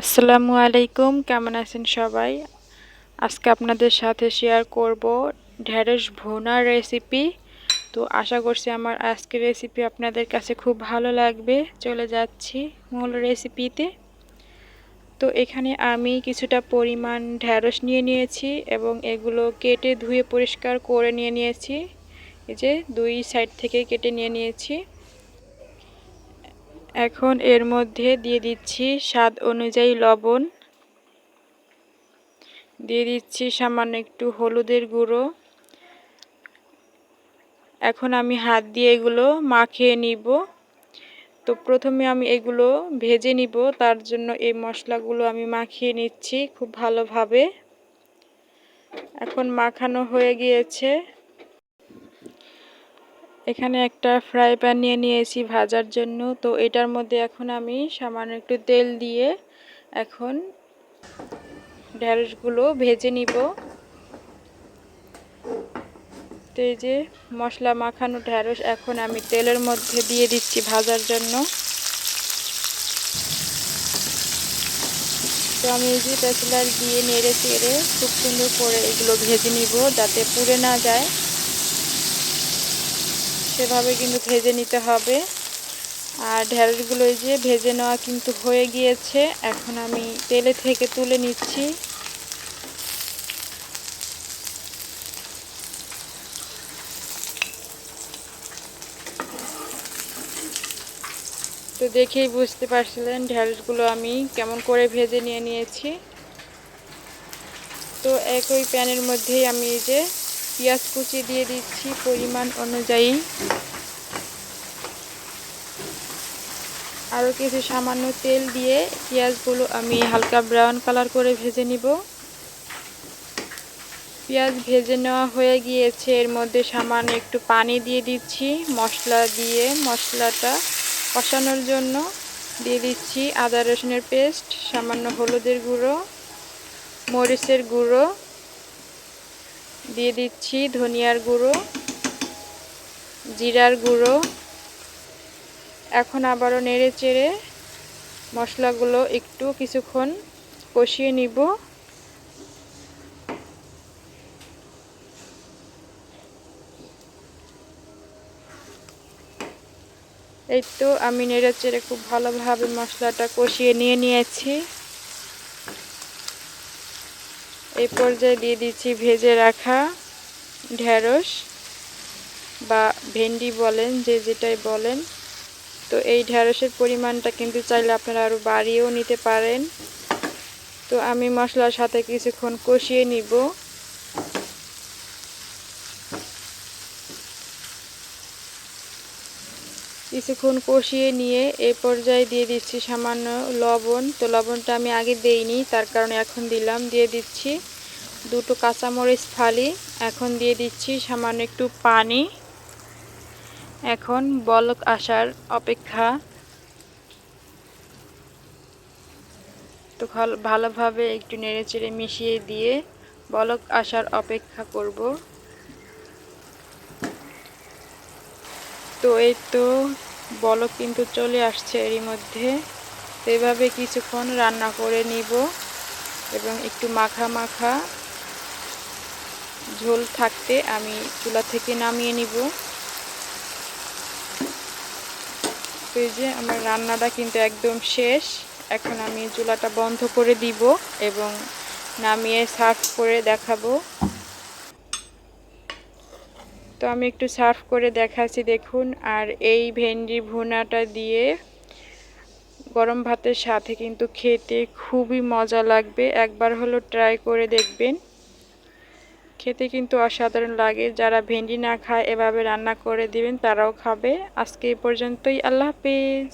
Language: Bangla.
আসসালামু আলাইকুম, কেমন আছেন সবাই? আজকে আপনাদের সাথে শেয়ার করব ঢেঁড়স ভুনার রেসিপি তো আশা করছি আমার আজকের রেসিপি আপনাদের কাছে খুব ভালো লাগবে। চলে যাচ্ছি মূল রেসিপিতে তো এখানে আমি কিছুটা পরিমাণ ঢেঁড়স নিয়ে নিয়েছি এবং এগুলো কেটে ধুয়ে পরিষ্কার করে নিয়ে নিয়েছি। এই যে দুই সাইড থেকে কেটে নিয়ে নিয়েছি। এখন এর মধ্যে দিয়ে দিচ্ছি স্বাদ অনুযায়ী লবণ। দিয়ে দিচ্ছি সামান্য একটু হলুদের গুঁড়ো। এখন আমি হাত দিয়ে এগুলো মাখিয়ে নিব। তো প্রথমে আমি এগুলো ভেজে নিব, তার জন্য এই মশলাগুলো আমি মাখিয়ে নিচ্ছি খুব ভালোভাবে। এখন মাখানো হয়ে গিয়েছে। এখানে একটা ফ্রাই প্যান নিয়ে নিয়েছি ভাজার জন্য। তো এটার মধ্যে এখন আমি সামান্য একটু তেল দিয়ে এখন ঢ্যাঁড়সগুলো ভেজে নিব। তো যে মশলা মাখানো ঢ্যাঁড়স এখন আমি তেলের মধ্যে দিয়ে দিচ্ছি ভাজার জন্য। তো আমি এই যে পেঁচলার দিয়ে নেড়ে চেড়ে খুব সুন্দর করে এগুলো ভেজে নিব যাতে পুড়ে না যায়। সেভাবে কিন্তু ভেজে নিতে হবে। আর ঢেঁড়সগুলো এই যে ভেজে নেওয়া কিন্তু হয়ে গিয়েছে। এখন আমি তেলে থেকে তুলে নিচ্ছি। তো দেখেই বুঝতে পারছিলেন ঢেঁড়সগুলো আমি কেমন করে ভেজে নিয়ে নিয়েছি। তো একই প্যানের মধ্যেই আমি এই যে পেঁয়াজ কুচি দিয়ে দিচ্ছি পরিমাণ অনুযায়ী। আরও কিছু সামান্য তেল দিয়ে পেঁয়াজগুলো আমি হালকা ব্রাউন কালার করে ভেজে নিব। পেঁয়াজ ভেজে নেওয়া হয়ে গিয়েছে, এর মধ্যে সামান্য একটু পানি দিয়ে দিচ্ছি, মশলা দিয়ে মশলাটা কষানোর জন্য। দিয়ে দিচ্ছি আদা রসুনের পেস্ট, সামান্য হলুদের গুঁড়ো, মরিচের গুঁড়ো দিয়ে দিচ্ছি ধনিয়ার গুঁড়ো, জিরার গুঁড়ো। এখন আবারও নেড়ে চেড়ে মশলাগুলো একটু কিছুক্ষণ কষিয়ে নিব। এই তো আমি নেড়ে চেড়ে খুব ভালোভাবে মশলাটা কষিয়ে নিয়ে নিয়েছি। এই পর্যায়ে দিয়ে দিচ্ছি ভেজে রাখা ঢ্যাঁড়স বা ভেন্ডি বলেন, যে যেটাই বলেন। তো এই ঢ্যাঁড়সের পরিমাণটা কিন্তু চাইলে আপনারা আরও বাড়িয়েও নিতে পারেন। তো আমি মশলার সাথে কিছুক্ষণ কষিয়ে নিব। কিছুক্ষণ কষিয়ে নিয়ে এ পর্যায়ে দিয়ে দিচ্ছি সামান্য লবণ। তো লবণটা আমি আগে দেইনি, তার কারণে এখন দিলাম। দিয়ে দিচ্ছি দুটো কাঁচামরিচ ফালি। এখন দিয়ে দিচ্ছি সামান্য একটু পানি। এখন বলক আসার অপেক্ষা। তো ভালোভাবে একটু নেড়েচেড়ে মিশিয়ে দিয়ে বলক আসার অপেক্ষা করব। তো এই তো বলক কিন্তু চলে আসছে এরই মধ্যে। তো এভাবে কিছুক্ষণ রান্না করে নিব এবং একটু মাখা মাখা ঝোল থাকতে আমি চুলা থেকে নামিয়ে নিব। এই যে আমার রান্নাটা কিন্তু একদম শেষ। এখন আমি চুলাটা বন্ধ করে দিব এবং নামিয়ে সার্ভ করে দেখাবো। তো আমি একটু সার্ভ করে দেখাচ্ছি, দেখুন। আর এই ভেন্ডি ভুনাটা দিয়ে গরম ভাতের সাথে কিন্তু খেতে খুবই মজা লাগবে। একবার হলো ট্রাই করে দেখবেন। খেতে কিন্তু অসাধারণ লাগে। যারা ভেন্ডি না খায়, এভাবে রান্না করে দিবেন, তারাও খাবে। আজকে এই পর্যন্তই। আল্লাহ হাফিজ।